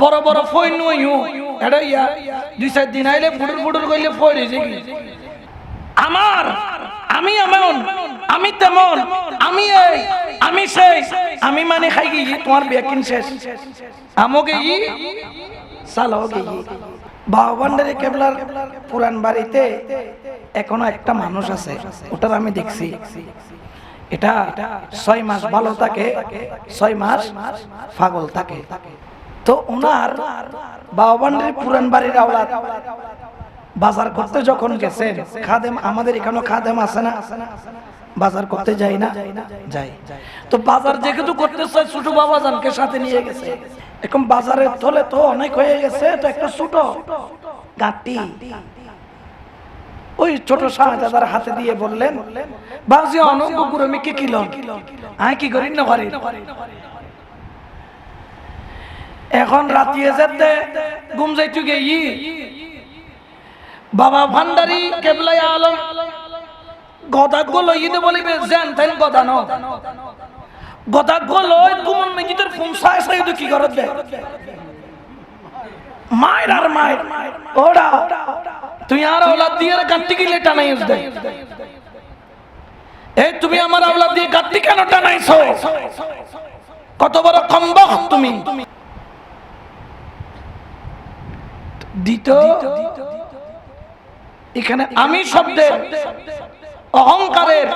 বড় বড় ফই নইও এটা ইয়া, দুই চার দিন আইলে ফুটুর ফুটুর করলে ফই রয়েছে কি? আমার, আমি এমন, আমি তেমন, আমি এই, আমি সেই, আমি মানে খাই গিয়ে তোমার বেকিন শেষ। আমকে ই, সাল হোক বাবা ভান্ডারে কেবলার পুরান বাড়িতে এখনও একটা মানুষ আছে, ওটার আমি দেখছি। এটা ছয় মাস ভালো থাকে, ছয় মাস পাগল থাকে। তো ওনার বাবা পুরান বাড়ির আওলাদ বাজার করতে যখন গেছেন, খাদেম আমাদের এখানে খাদেম আছে না? বাজার করতে যাই না? যাই তো বাজার যেহেতু করতে চাই ছোট বাবা জানকে সাথে নিয়ে গেছে। এখন বাজারের তলে তো অনেক হয়ে গেছে, তো একটা ছোট গাঁটি ওই ছোট শাহজাদার হাতে দিয়ে বললেন, বাবজি অনন্ত গুরমি কি কিলো? আয় কি করি, না পারি। এখন রাতিয়ে যেতে ঘুম যাইতু ই বাবা ভান্ডারি, কেবলাই আলম গদা গলো ইদে বলিবে, জেন তাইন গদা ন গদা গলো গুমন মেজিদের ফোন সাই সাই কি করত দে মায়ের আর মায়ের ওরা তুই আর আওলাদ দিয়ে গাঁটটি গিলে টানাইস দে এই তুমি আমার আওলাদ দিয়ে গাঁটটি কেন টানাইছো? কত বড় কম্বক তুমি? এখানে আমি শব্দের অহংকারের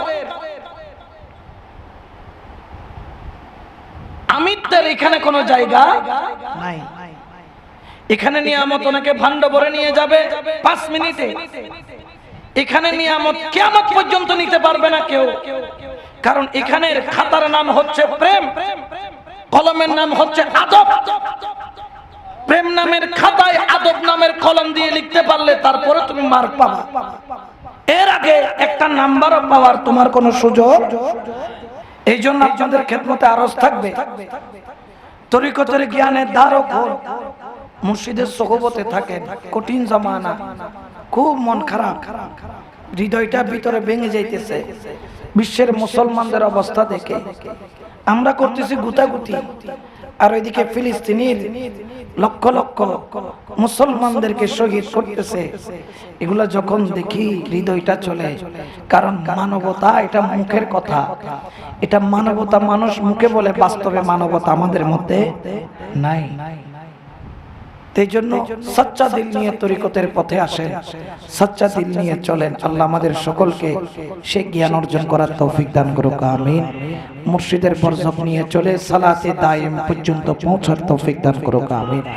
আমিত্বের এখানে কোনো জায়গা নাই। এখানে নিয়ামত ওনাকে ভান্ড ভরে নিয়ে যাবে পাঁচ মিনিটে। এখানে নিয়ামত কেমন পর্যন্ত নিতে পারবে না কেউ। কারণ এখানের খাতার নাম হচ্ছে প্রেম কলমের নাম হচ্ছে আদব। প্রেম নামের খাতায়, আদব নামের কলম দিয়ে লিখতে পারলে তারপরে তুমি মার্ক পাবা। এর আগে একটা নাম্বারও পাওয়ার তোমার কোনো সুযোগ? এই জন্য আপনাদের খেদমতে আরজ থাকবে। তরিকতের জ্ঞানের দ্বারক মুর্শিদের সহবতে থাকেন, কঠিন জমানা, খুব মন খারাপ, হৃদয়টা ভিতরে ভেঙে যাইতেছে, বিশ্বের মুসলমানদের অবস্থা দেখে। আমরা করতেছি গুতাগুতি আর ওইদিকে ফিলিস্তিনির লক্ষ লক্ষ মুসলমানদেরকে শহীদ করতেছে। এগুলো যখন দেখি হৃদয়টা চলে, কারণ মানবতা এটা মুখের কথা। এটা মানবতা মানুষ মুখে বলে, বাস্তবে মানবতা আমাদের মধ্যে নাই। এই জন্য সচ্চা দিল নিয়ে তরিকতের পথে আসেন। সচ্চা দিল নিয়ে চলেন। আল্লাহ আমাদের সকলকে সে জ্ঞান অর্জন করার তৌফিক দান করুক আমিন। মুর্শিদের বরজক নিয়ে চলে সালাতে দায়েম পর্যন্ত পৌঁছার তৌফিক দান করুক আমিন।